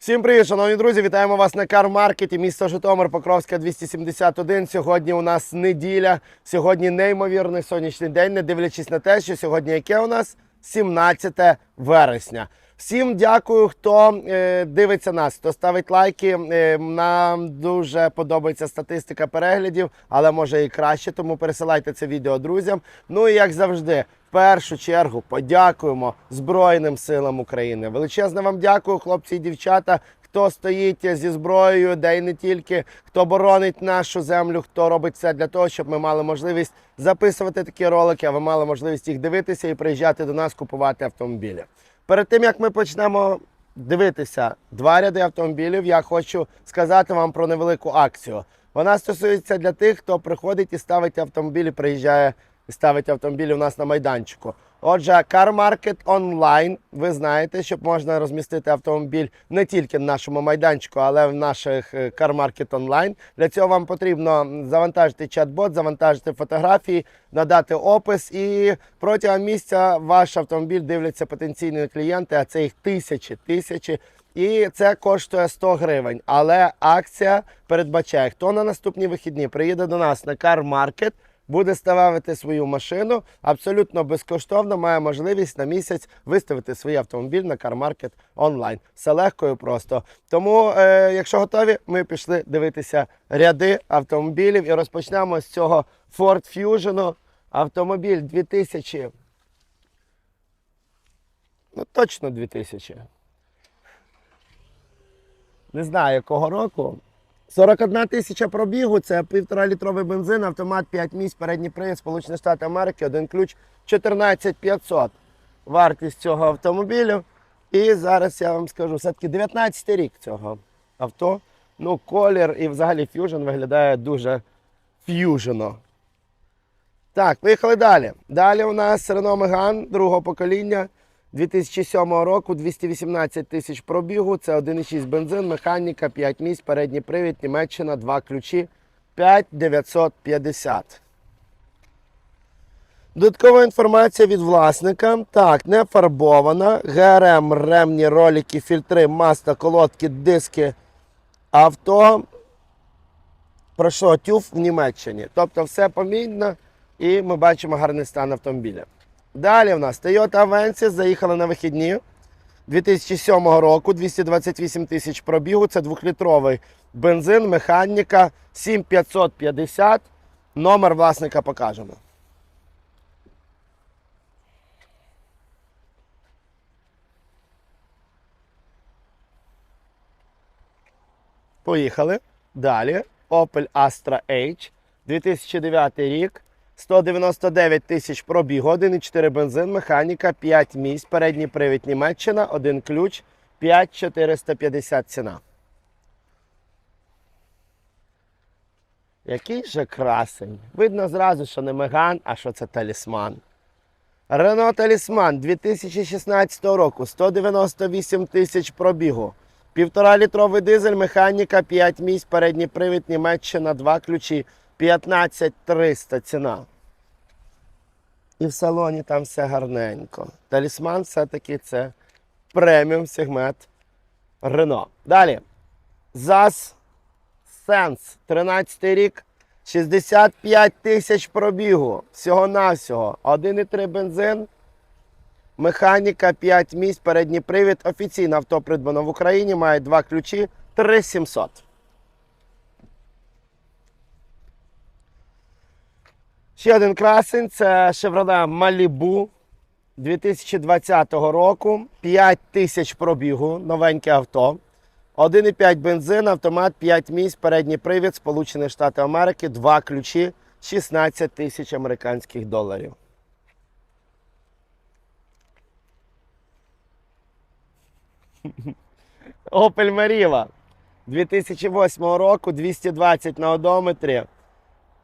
Всім привіт, шановні друзі! Вітаємо вас на Кармаркеті, місто Житомир, Покровська 271. Сьогодні у нас неділя. Сьогодні неймовірний сонячний день, не дивлячись на те, що сьогодні яке у нас 17 вересня. Всім дякую, хто е, дивиться нас, хто ставить лайки. Е, нам дуже подобається статистика переглядів, але може і краще, тому пересилайте це відео друзям. Ну і як завжди, в першу чергу подякуємо Збройним силам України. Величезне вам дякую, хлопці і дівчата. Хто стоїть зі зброєю, де й не тільки, хто боронить нашу землю, хто робить все для того, щоб ми мали можливість записувати такі ролики, а ви мали можливість їх дивитися і приїжджати до нас купувати автомобілі. Перед тим як ми почнемо дивитися два ряди автомобілів, я хочу сказати вам про невелику акцію. Вона стосується для тих, хто приходить і ставить автомобілі, приїжджає і ставить автомобілі у нас на майданчику. Отже, Car Market Online, ви знаєте, щоб можна розмістити автомобіль не тільки на нашому майданчику, але в наших е, Car Market Online. Для цього вам потрібно завантажити чат-бот, завантажити фотографії, надати опис, і протягом місяця ваш автомобіль дивляться потенційні клієнти, а це їх тисячі, тисячі. І це коштує 100 гривень. Але акція передбачає, хто на наступні вихідні приїде до нас на Car Market, буде ставити свою машину абсолютно безкоштовно, має можливість на місяць виставити свій автомобіль на CarMarket онлайн. Все легко і просто. Тому, е, якщо готові, ми пішли дивитися ряди автомобілів і розпочнемо з цього Ford Fusion. Автомобіль 2000. Ну, точно 2000. Не знаю якого року. 41 тисяча пробігу, це півтора літровий бензин, автомат 5 місць, передній привід, Сполучені Штати Америки, один ключ 14 500. Вартість цього автомобілю. І зараз я вам скажу, все-таки 19 рік цього авто. Ну, колір і взагалі ф'южн виглядає дуже ф'южено. Так, поїхали далі. Далі у нас Renault Megane другого покоління 2007 року, 218 тисяч пробігу. Це 1,6 бензин, механіка, 5 місць, передній привід, Німеччина, 2 ключі, 5950. Додаткова інформація від власника. Так, не фарбована. ГРМ, ремні, ролики, фільтри, маста, колодки, диски авто. Пройшло тюф в Німеччині. Тобто все помінно і ми бачимо гарний стан автомобіля. Далі в нас Toyota Avensis заїхали на вихідні 2007 року, 228 тисяч пробігу. Це двохлітровий бензин, механіка 7550. Номер власника покажемо. Поїхали. Далі. Opel Astra H. 2009 рік. 199 тисяч пробігу, 1,4 бензин, механіка, 5 місць, передній привід Німеччина, один ключ, 5450 ціна. Який же красень. Видно зразу, що не Меган, а що це талісман. Рено Талісман 2016 року, 198 тисяч пробігу. Півтора літровий дизель, механіка, 5 місць, передній привід, Німеччина, 2 ключі, 15300 ціна. І в салоні там все гарненько. Талісман все-таки це преміум сегмент Рено. Далі. ЗАЗ Сенс, 13 рік, 65 тисяч пробігу. Всього-навсього. 1,3 бензин. Механіка 5 місць, передній привід. Офіційне авто придбано в Україні, має два ключі 3700. Ще один красень це Chevrolet Malibu 2020 року. 5 тисяч пробігу, новеньке авто. 1,5 бензин, автомат, 5 місць, передній привід, Сполучені Штати Америки, два ключі, 16 тисяч американських доларів. Opel Meriva 2008 року, 220 на одометрі.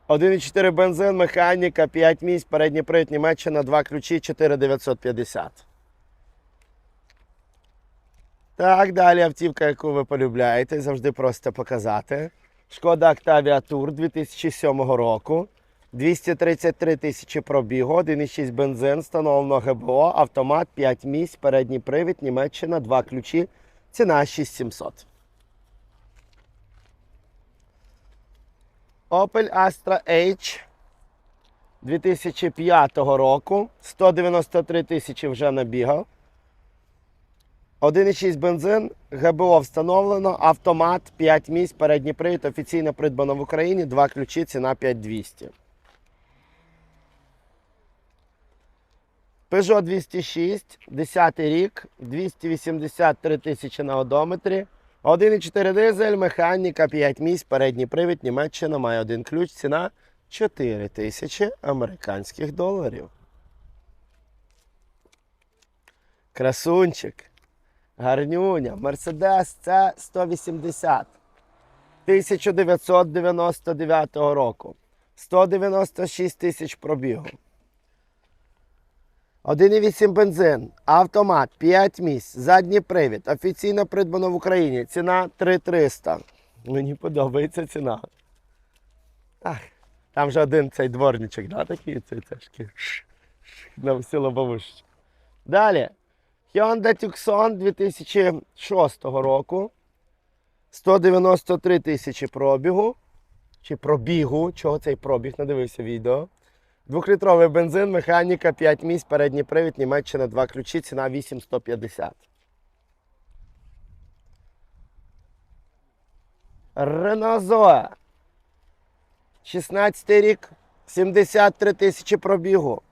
1,4 бензин, механіка, 5 місць, передній привід Німеччина, 2 ключі, 4950. Так, далі автівка, яку ви полюбляєте, завжди просите показати. Шкода Octavia Tour 2007 року. 233 тисячі пробігу, 1,6 бензин, встановлено ГБО, автомат, 5 місць, передній привід, Німеччина, 2 ключі. ціна 6700. Opel Astra H 2005 року. 193 тисячі вже набігав. 1,6 бензин, ГБО встановлено, автомат, 5 місць, передній привід, офіційно придбано в Україні, два ключі, ціна 5200. Peugeot 206, 10 рік, 283 тисячі на одометрі. 1,4 дизель, механіка, 5 місць, передній привід, Німеччина має один ключ, ціна 4 тисячі американських доларів. Красунчик. Гарнюня. Мерседес це 180. 1999 року. 196 тисяч пробігу. 1,8 бензин, автомат, 5 місць, задній привід. Офіційно придбано в Україні. Ціна 3300. Мені подобається ціна. Ах, там же один цей дворничок, да, такий цей цешки. На всі лобовушечки. Далі. Hyundai Tucson 2006 року. 193 тисячі пробігу. Чи пробігу, чого цей пробіг, надивився відео. Двохлітровий бензин, механіка, 5 місць, передній привід, Німеччина, 2 ключі, ціна 8150. Renault Zoe. 16 рік, 73 тисячі пробігу,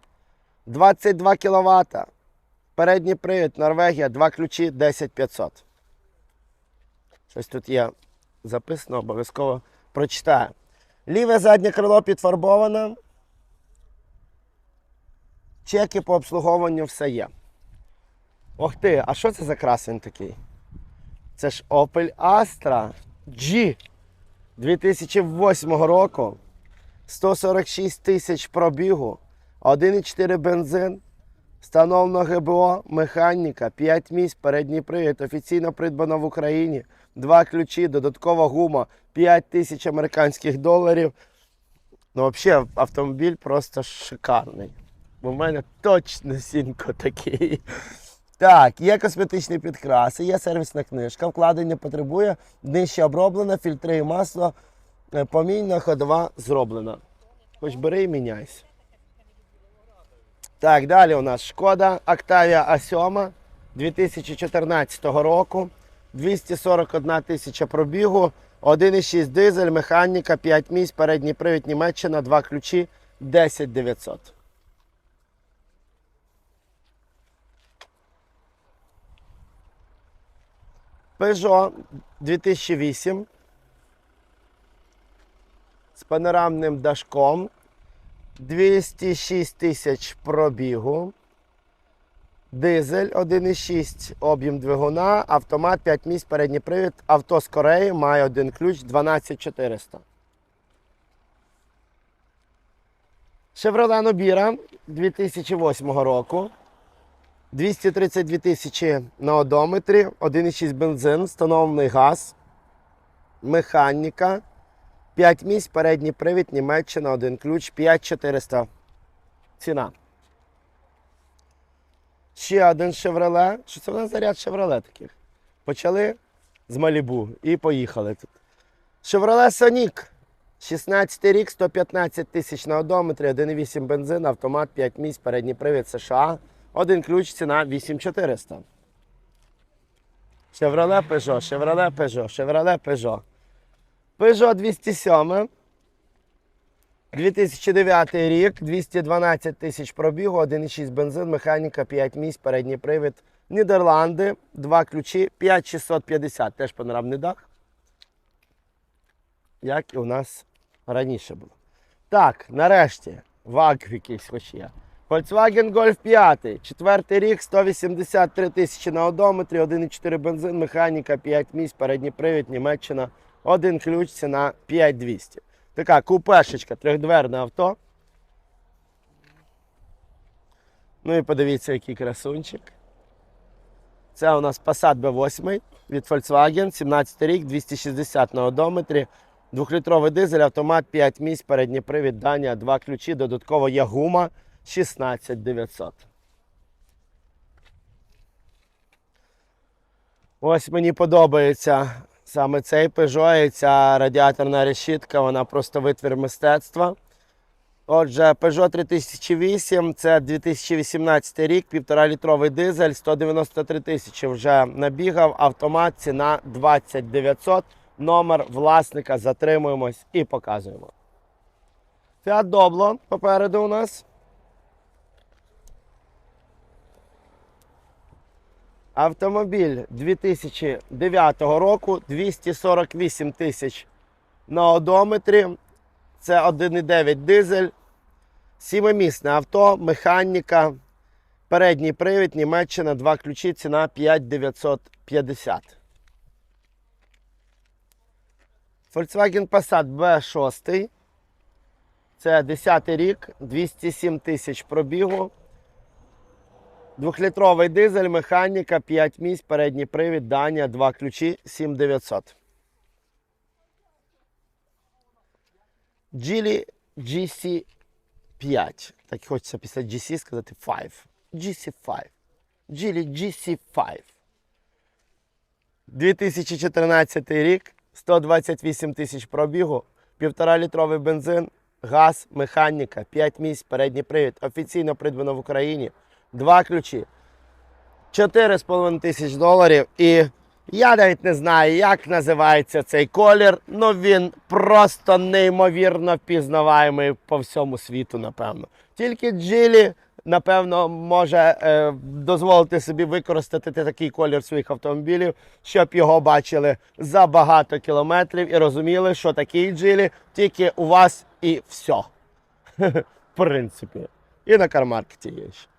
22 кВт. Передній привід, Норвегія, 2 ключі, 10500. Щось тут є записано, обов'язково прочитаю. Ліве заднє крило підфарбоване. Чеки по обслуговуванню все є. Ох ти, а що це за красень такий? Це ж Opel Astra G 2008 року. 146 тисяч пробігу, 1,4 бензин, встановлено ГБО, механіка, 5 місць, передній привід, офіційно придбано в Україні, два ключі, додаткова гума, 5 тисяч американських доларів. Ну, взагалі, автомобіль просто шикарний. Бо в мене точно сінько такий. Так, є косметичні підкраси, є сервісна книжка, вкладення потребує, днище оброблено, фільтри і масло, е, помійна ходова зроблена. Хоч бери і міняйся. Так, далі у нас шкода Octavia A7 2014 року. 241 тисяча пробігу, 1,6 дизель, механіка, 5 місць, передній привід Німеччина, 2 ключі, 10 900. Peugeot 2008 з панорамним дашком. 206 тисяч пробігу. Дизель 1,6 об'єм двигуна, автомат 5 місць, передній привід, авто з Кореї, має один ключ 12400. Chevrolet Nobira 2008 року. 232 тисячі на одометрі, 1,6 бензин, встановлений газ, механіка, 5 місць, передній привід, Німеччина, один ключ, 5400 ціна. Ще один Chevrolet. Що це в нас за ряд Chevrolet таких? Почали з Малібу і поїхали тут. Chevrolet Sonic. 16 рік, 115 тисяч на одометрі, 1,8 бензин, автомат, 5 місць, передній привід США. Один ключ, ціна 8400. Chevrolet Peugeot, Chevrolet Peugeot, Chevrolet Peugeot. Peugeot 207. 2009 рік, 212 тисяч пробігу, 1,6 бензин, механіка, 5 місць, передній привід. Нідерланди, два ключі, 5650, теж панорамний дах. Як і у нас раніше було. Так, нарешті, ваг якийсь хоч є. Volkswagen Golf 5, четвертий рік, 183 тисячі на одометрі, 1,4 бензин, механіка, 5 місць, передній привід, Німеччина, один ключ, ціна 5200. Така купешечка, трьохдверне авто. Ну і подивіться, який красунчик. Це у нас Passat B8 від Volkswagen, 17 рік, 260 на одометрі. Двохлітровий дизель, автомат 5 місць, передній привід, Данія, два ключі, додатково є гума 16900. Ось мені подобається саме цей Peugeot і ця радіаторна решітка, вона просто витвір мистецтва. Отже, Peugeot 3008 це 2018 рік, 1,5 літровий дизель, 193 тисячі вже набігав, автомат, ціна 20 900, номер власника, затримуємось і показуємо. Fiat Doblo попереду у нас. Автомобіль 2009 року, 248 тисяч на одометрі. Це 1,9 дизель. Сімимісне авто, механіка, передній привід, Німеччина, два ключі, ціна 5950. Volkswagen Passat B6. Це 10 рік, 207 тисяч пробігу. Двохлітровий дизель, механіка, 5 місць, передній привід, Данія, два ключі, 7900. Geely GC5. Так хочеться після GC сказати 5. GC5. Geely GC5. 2014 рік, 128 тисяч пробігу, 1,5 літровий бензин, газ, механіка, 5 місць, передній привід. Офіційно придбано в Україні. Два ключі. 4,5 тисяч доларів. І я навіть не знаю, як називається цей колір. Ну він просто неймовірно впізнаваємий по всьому світу, напевно. Тільки Джилі, напевно, може е, дозволити собі використати такий колір своїх автомобілів, щоб його бачили за багато кілометрів і розуміли, що такий Джилі тільки у вас і все. В принципі. І на кармаркеті є ще.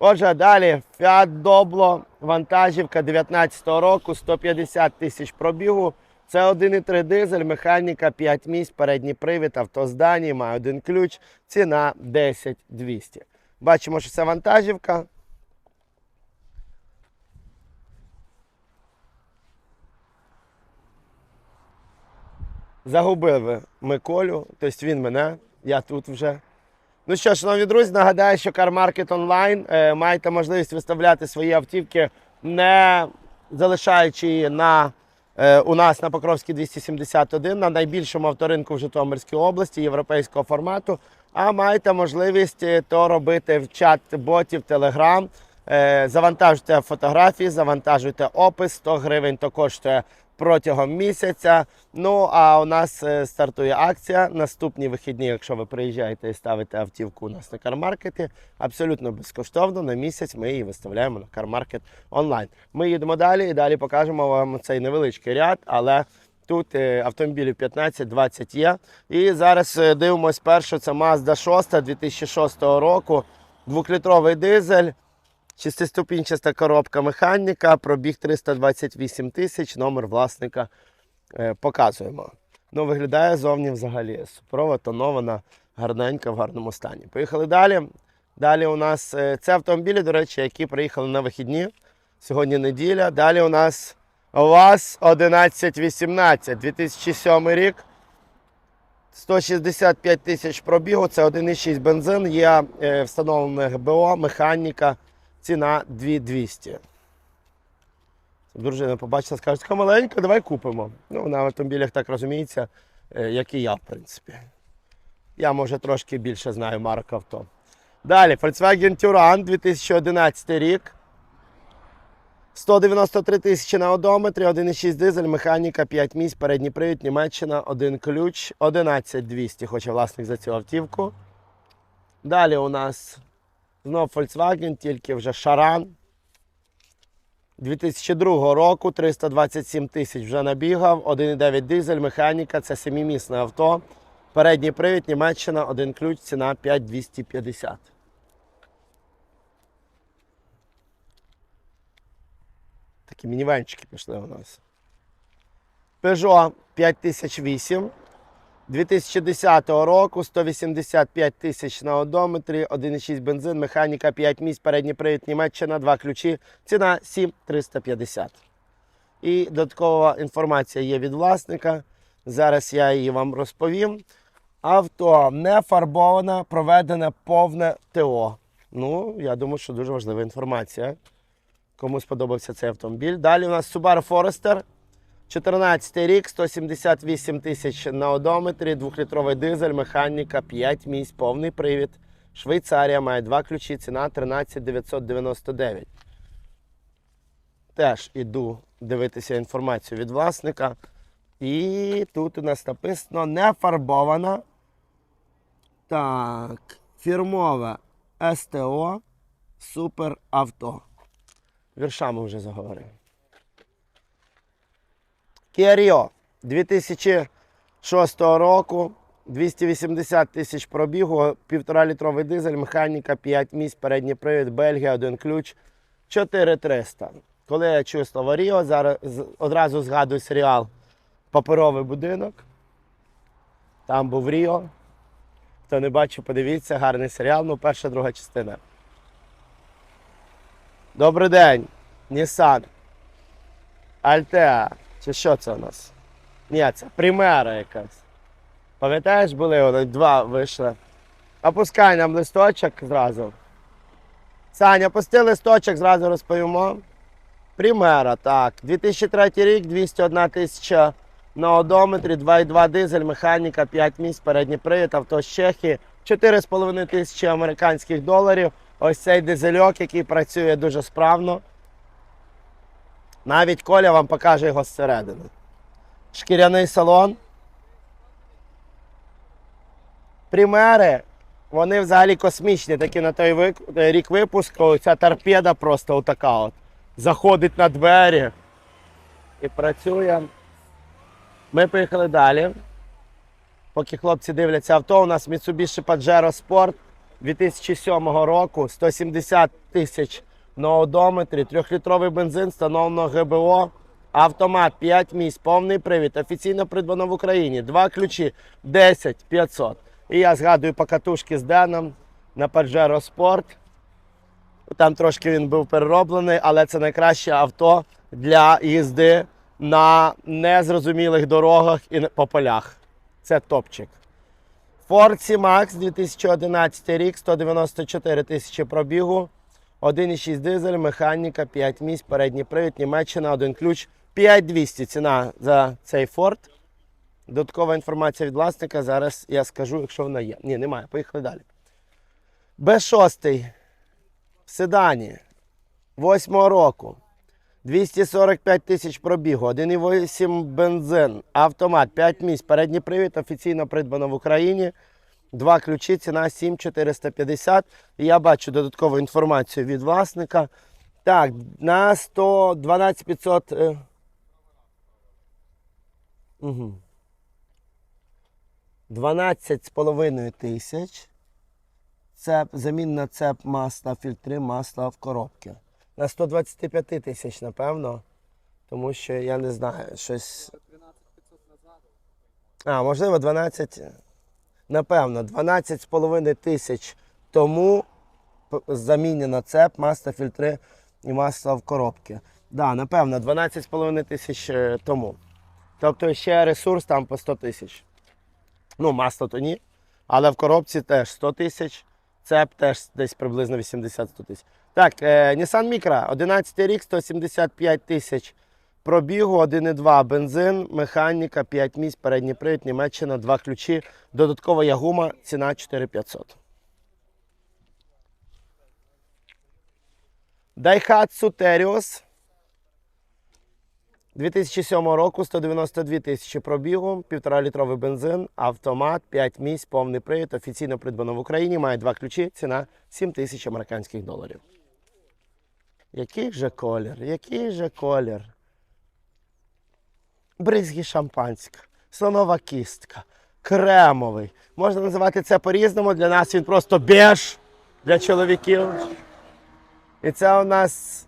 Отже, далі Fiat Doblo, вантажівка 19-го року, 150 тисяч пробігу. Це 1,3 дизель, механіка 5 місць, передній привід, авто з має один ключ, ціна 10 200. Бачимо, що це вантажівка. Загубили ми Колю, тобто він мене, я тут вже. Ну що, шановні друзі, нагадаю, що CarMarket Online е, маєте можливість виставляти свої автівки, не залишаючи її на, е, у нас на Покровській 271, на найбільшому авторинку в Житомирській області європейського формату. А маєте можливість е, то робити в чат ботів Telegram. Завантажуйте фотографії, завантажуйте опис, 100 гривень то коштує протягом місяця. Ну а у нас е, стартує акція. Наступні вихідні, якщо ви приїжджаєте і ставите автівку у нас на кармаркеті, абсолютно безкоштовно на місяць ми її виставляємо на кармаркет онлайн. Ми їдемо далі і далі покажемо вам цей невеличкий ряд, але. Тут е, автомобілів 15-20 є. І зараз е, дивимось перше, це Mazda 6 2006 року. Двохлітровий дизель, шестиступінчаста коробка механіка, пробіг 328 тисяч, номер власника е, показуємо. Ну, виглядає зовні взагалі супрово, тонована, гарненька, в гарному стані. Поїхали далі. Далі у нас е, це автомобілі, до речі, які приїхали на вихідні. Сьогодні неділя. Далі у нас ВАЗ 1118, 2007 рік. 165 тисяч пробігу, це 1,6 бензин, є е, встановлене ГБО, механіка, ціна 2200. Дружина побачила, скаже, така маленька, давай купимо. Ну, на автомобілях так розуміється, е, як і я, в принципі. Я, може, трошки більше знаю марок авто. Далі, Volkswagen Touran 2011 рік. 193 тисячі на одометрі, 1,6 дизель, механіка, 5 місць, передній привід, Німеччина, один ключ, 11200 хоче власник за цю автівку. Далі у нас знов Volkswagen, тільки вже Шаран. 2002 року 327 тисяч вже набігав, 1,9 дизель, механіка, це семимісне авто. Передній привід, Німеччина, один ключ, ціна 5250. Такі мінівенчики пішли у нас. Peugeot 5008. 2010 року 185 тисяч на одометрі, 1,6 бензин, механіка 5 місць, передній привід Німеччина, два ключі. Ціна 7350. І додаткова інформація є від власника. Зараз я її вам розповім. Авто не фарбоване, проведене повне ТО. Ну, я думаю, що дуже важлива інформація. Кому сподобався цей автомобіль. Далі у нас Subaru Forester. 14 рік, 178 тисяч на одометрі, 2-літровий дизель, механіка, 5 місць, повний привід. Швейцарія має два ключі, ціна 13 999. Теж іду дивитися інформацію від власника. І тут у нас написано не фарбована. Так, фірмове СТО Супер Авто. Віршами вже заговорив. Rio 2006 року, 280 тисяч пробігу, 1,5 літровий дизель, механіка, 5 місць, передній привід, Бельгія, один ключ, 4300. Коли я чую слово Ріо, зараз одразу згадую серіал Паперовий будинок. Там був Ріо. Хто не бачив, подивіться, гарний серіал, ну перша, друга частина. Добрий день, Nissan. Альтеа. Чи що це у нас? Ні, це Примера якась. Пам'ятаєш, були вони два вийшли. Опускай нам листочок зразу. Саня, пусти листочок, зразу розповімо. Примера, так. 2003 рік, 201 тисяча на одометрі, 2,2 дизель, механіка, 5 місць, передній привід, авто з Чехії, 4,5 тисячі американських доларів. Ось цей дизельок, який працює дуже справно. Навіть Коля вам покаже його зсередини. Шкіряний салон. Примери, вони взагалі космічні, такі на той рік випуску. Ця торпеда просто отака от. Заходить на двері і працює. Ми поїхали далі. Поки хлопці дивляться авто, у нас Mitsubishi Pajero Sport 2007 року, 170 тисяч на одометрі, 3-літровий бензин, встановлено ГБО, автомат 5 місць, повний привід, офіційно придбано в Україні, два ключі 10 500. І я згадую покатушки з Деном на Pajero Sport. Там трошки він був перероблений, але це найкраще авто для їзди на незрозумілих дорогах і по полях. Це топчик. Ford C-Max 2011 рік, 194 тисячі пробігу, 1,6 дизель, механіка, 5 місць, передній привід, Німеччина, один ключ, 5200 ціна за цей Ford. Додаткова інформація від власника. Зараз я скажу, якщо вона є. Ні, немає. Поїхали далі. Б6 в седані 8 року. 245 тисяч пробігу, 1,8 бензин, автомат, 5 місць, передній привід, офіційно придбано в Україні. Два ключі, ціна 7450. І я бачу додаткову інформацію від власника. Так, на 112 500. Е... Угу. 12,5 тисяч. Цеп, замінна цеп масла, фільтри, масла в коробці. На 125 тисяч, напевно. Тому що я не знаю, щось. А, можливо, 12. Напевно, 12,5 тисяч тому замінено цеп, масло, фільтри і масло в коробці. Да, напевно, 12,5 тисяч е, тому. Тобто ще ресурс там по 100 тисяч. Ну, масло то ні. Але в коробці теж 100 тисяч. Цеп теж десь приблизно 80-100 тисяч. Так, е, Nissan Micra, 11 рік, 175 тисяч пробігу, 1,2 бензин, механіка, 5 місць, передній привід, Німеччина, 2 ключі. Додаткова є гума, ціна 4500. Daihatsu Terios 2007 року 192 тисячі пробігу, 1,5 літровий бензин, автомат, 5 місць, повний привід, офіційно придбано в Україні, має два ключі, ціна 7 тисяч американських доларів. Який же колір? Який же колір? Бризгі шампанська, слонова кістка, кремовий. Можна називати це по-різному. Для нас він просто беж для чоловіків. І це у нас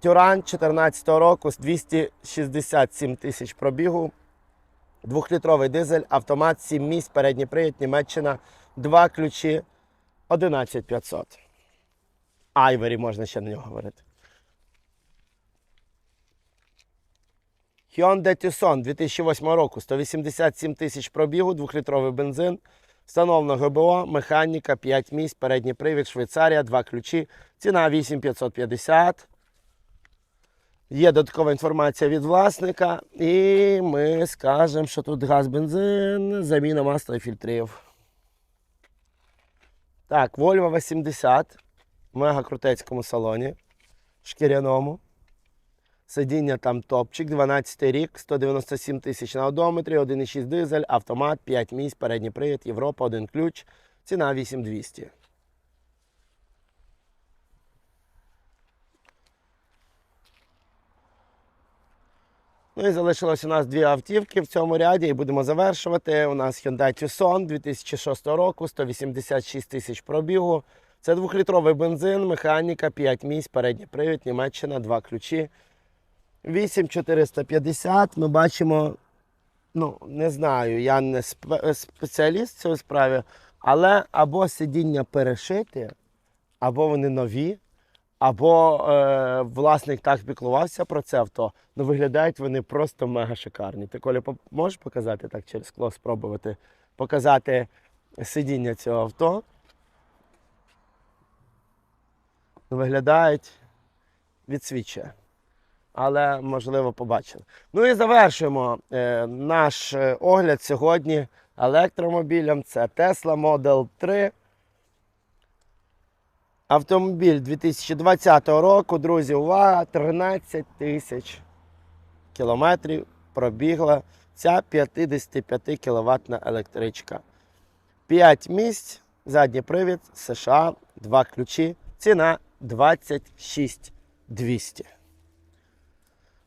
Тюран 2014 року з 267 тисяч пробігу. Двохлітровий дизель, автомат, 7 місць, передній привід, Німеччина, два ключі, 11500. Айвері можна ще на нього говорити. Hyundai Tucson 2008 року, 187 тисяч пробігу, двохлітровий бензин, встановлено ГБО, механіка, 5 місць, передній привід, Швейцарія, два ключі, ціна 8550. Є додаткова інформація від власника, і ми скажемо, що тут газ, бензин, заміна масла і фільтрів. Так, Volvo 80 в мега крутецькому салоні, шкіряному. Сидіння там топчик, 12 рік, 197 тисяч на одометрі, 1,6 дизель, автомат, 5 місць, передній привід, Європа, один ключ, ціна 8200. Ну і залишилось у нас дві автівки в цьому ряді, і будемо завершувати. У нас Hyundai Tucson 2006 року, 186 тисяч пробігу. Це двохлітровий бензин, механіка, 5 місць, передній привід, Німеччина, 2 ключі. 8450 ми бачимо, ну, не знаю, я не спеціаліст в цій справі, але або сидіння перешиті, або вони нові, або е, власник так піклувався про це авто. Ну, виглядають вони просто мега шикарні. Ти Коля, можеш показати так через скло, спробувати показати сидіння цього авто? Ну, Виглядають відсвічує. Але, можливо, побачили. Ну і завершуємо е, наш е, огляд сьогодні електромобілем. Це Tesla Model 3. Автомобіль 2020 року, друзі, увага, 13 тисяч кілометрів пробігла ця 55 кВт електричка. 5 місць, задній привід, США, 2 ключі, ціна 26 200.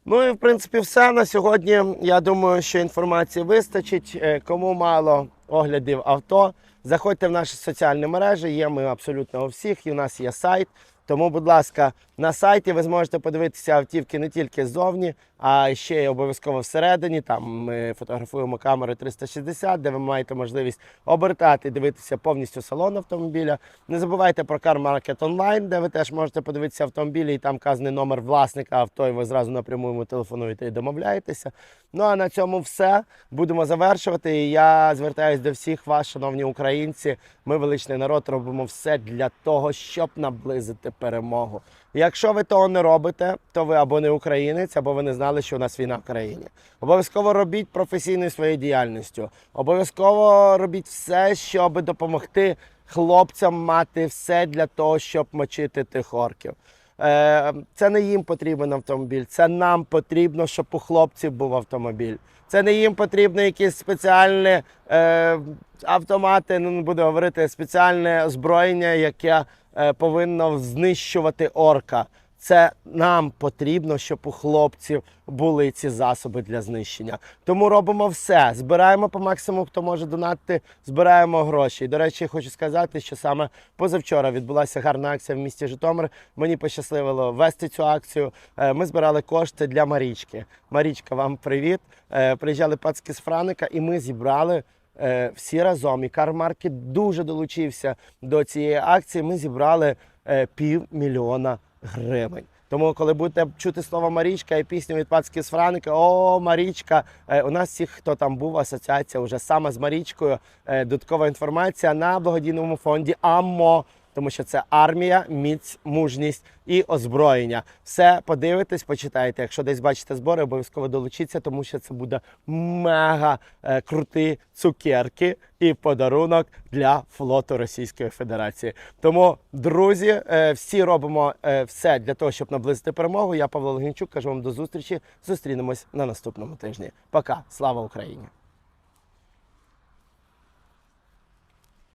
Ну і в принципі все на сьогодні. Я думаю, що інформації вистачить. Е, Кому мало оглядів авто, заходьте в наші соціальні мережі. Є ми абсолютно у всіх. І у нас є сайт. Тому, будь ласка, на сайті ви зможете подивитися автівки не тільки ззовні, а ще й обов'язково всередині. Там ми фотографуємо камери 360, де ви маєте можливість обертати, дивитися повністю салон автомобіля. Не забувайте про Car Market Online, де ви теж можете подивитися автомобілі, і там вказаний номер власника авто, і ви зразу напряму йому телефонуєте і домовляєтеся. Ну а на цьому все. Будемо завершувати. І я звертаюся до всіх вас, шановні українці. Ми величний народ робимо все для того, щоб наблизити перемогу. Якщо ви того не робите, то ви або не українець, або ви не знали, що у нас війна в країні. Обов'язково робіть професійною своєю діяльністю. Обов'язково робіть все, щоб допомогти хлопцям мати все для того, щоб мочити тих орків. Е, Це не їм потрібен автомобіль, це нам потрібно, щоб у хлопців був автомобіль. Це не їм потрібно якісь спеціальні е, автомати, ну не буду говорити, спеціальне озброєння, яке е, повинно знищувати орка. Це нам потрібно, щоб у хлопців були ці засоби для знищення. Тому робимо все. Збираємо по максимуму, хто може донатити, збираємо гроші. І, до речі, хочу сказати, що саме позавчора відбулася гарна акція в місті Житомир. Мені пощасливило вести цю акцію. Е, Ми збирали кошти для Марічки. Марічка, вам привіт. Е, Приїжджали пацки з Франика, і ми зібрали. е, Всі разом і Кармаркет дуже долучився до цієї акції. Ми зібрали півмільйона гривень. Тому, коли будете чути слово Марічка і пісню від пацки з Франки, о, Марічка. Е, У нас всіх, хто там був, асоціація вже саме з Марічкою. Е, Додаткова інформація на благодійному фонді АМО. Тому що це армія, міць, мужність і озброєння. Все подивитесь, почитайте. Якщо десь бачите збори, обов'язково долучіться, тому що це буде мега е, круті цукерки і подарунок для флоту Російської Федерації. Тому, друзі, е, всі робимо е, все для того, щоб наблизити перемогу. Я Павло Логінчук, кажу вам до зустрічі. Зустрінемось на наступному тижні. Пока, слава Україні!